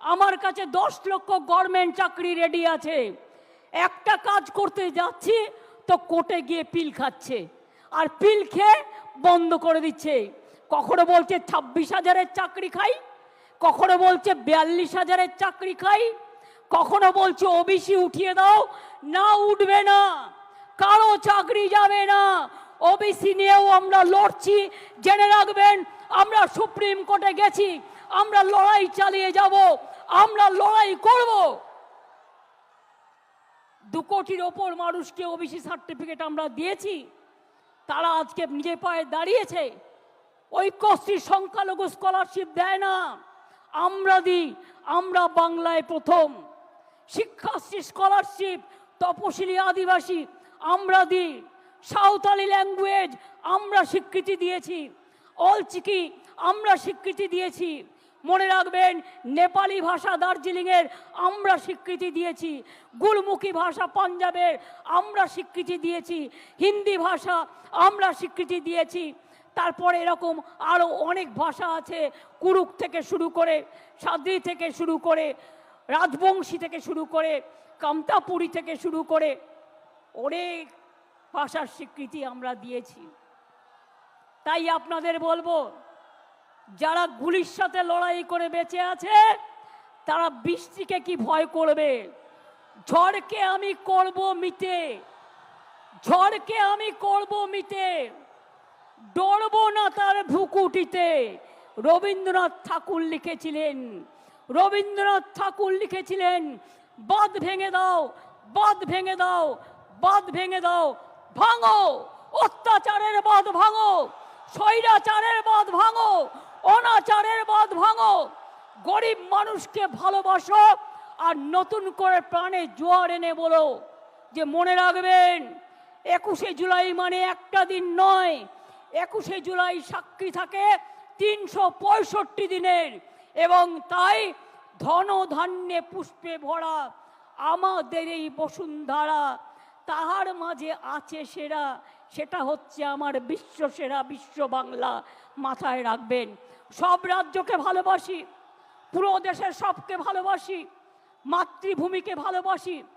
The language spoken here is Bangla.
আমার কাছে দশ লক্ষ গভর্নমেন্ট চাকরি রেডি আছে। একটা কাজ করতে যাচ্ছি, তো কোর্টে গিয়ে পিল খাচ্ছে। আর পিল খেয়ে বন্ধ করে দিচ্ছে। কখনো বলছে ছাব্বিশ হাজারের চাকরি খাই, কখনো বলছে বিয়াল্লিশ হাজারের চাকরি খাই, কখনো বলছে ওবিসি উঠিয়ে দাও। না উঠবে না। কারও চাকরি যাবে না। ওবিসি নিয়েও আমরা লড়ছি। জেনে রাখবেন, আমরা সুপ্রিম কোর্টে গেছি। আমরা লড়াই চালিয়ে যাব, আমরা লড়াই করব। দু কোটির ওপর মানুষকে ওবিসি সার্টিফিকেট আমরা দিয়েছি, তারা আজকে নিজে পায়ে দাঁড়িয়েছে। ঐক্যশ্রী সংখ্যালঘু স্কলারশিপ দেয় না, আমরা দিই, আমরা বাংলায় প্রথম। শিক্ষাশ্রী স্কলারশিপ, তপশিলি আদিবাসী, আমরা দিই। সাঁওতালি ল্যাঙ্গুয়েজ, আমরা স্বীকৃতি দিয়েছি। অলচিকি, আমরা স্বীকৃতি দিয়েছি। মনে রাখবেন, নেপালি ভাষা দার্জিলিংয়ের আমরা স্বীকৃতি দিয়েছি গুরমুখী ভাষা পাঞ্জাবের আমরা স্বীকৃতি দিয়েছি, হিন্দি ভাষা আমরা স্বীকৃতি দিয়েছি। তারপরে এরকম আরও অনেক ভাষা আছে, কুরুক থেকে শুরু করে, সাদ্রি থেকে শুরু করে, রাজবংশী থেকে শুরু করে, কামতাপুরি থেকে শুরু করে অনেক ভাষার স্বীকৃতি আমরা দিয়েছি। তাই আপনাদের বলব যারা গুলির সাথে লড়াই করে বেঁচে আছে, তারা বৃষ্টিকে কি ভয় করবে? ঝড়কে আমি করব মিটে। ঝড়কে আমি করব মিটে। ডরবো না তার ভুকুটিতে। রবীন্দ্রনাথ ঠাকুর লিখেছিলেন, রবীন্দ্রনাথ ঠাকুর লিখেছিলেন, বাঁধ ভেঙে দাও, বাঁধ ভেঙে দাও, বাঁধ ভেঙে দাও, ভাঙো, অত্যাচারের বাঁধ ভাঙো। স্বৈরাচারের বাঁধ ভাঙো, অনাচারের বাঁধ ভাঙো। গরিব মানুষকে ভালোবাসো আর নতুন করে প্রাণে জোয়ার এনে বলো যে, মনে রাখবেন, একুশে জুলাই মানে একটা দিন নয়। একুশে জুলাই সাক্ষী থাকে তিনশো পঁয়ষট্টি দিনের এবং তাই ধন ধান্যে পুষ্পে ভরা আমাদের এই বসুন্ধরা তাহার মাঝে আছে সেরা, সেটা হচ্ছে আমার বিশ্ব সেরা, বিশ্ব বাংলা মাথায় রাখবেন। সব রাজ্যকে ভালোবাসি, পুরো দেশের সবকে ভালোবাসি, মাতৃভূমিকে ভালোবাসি।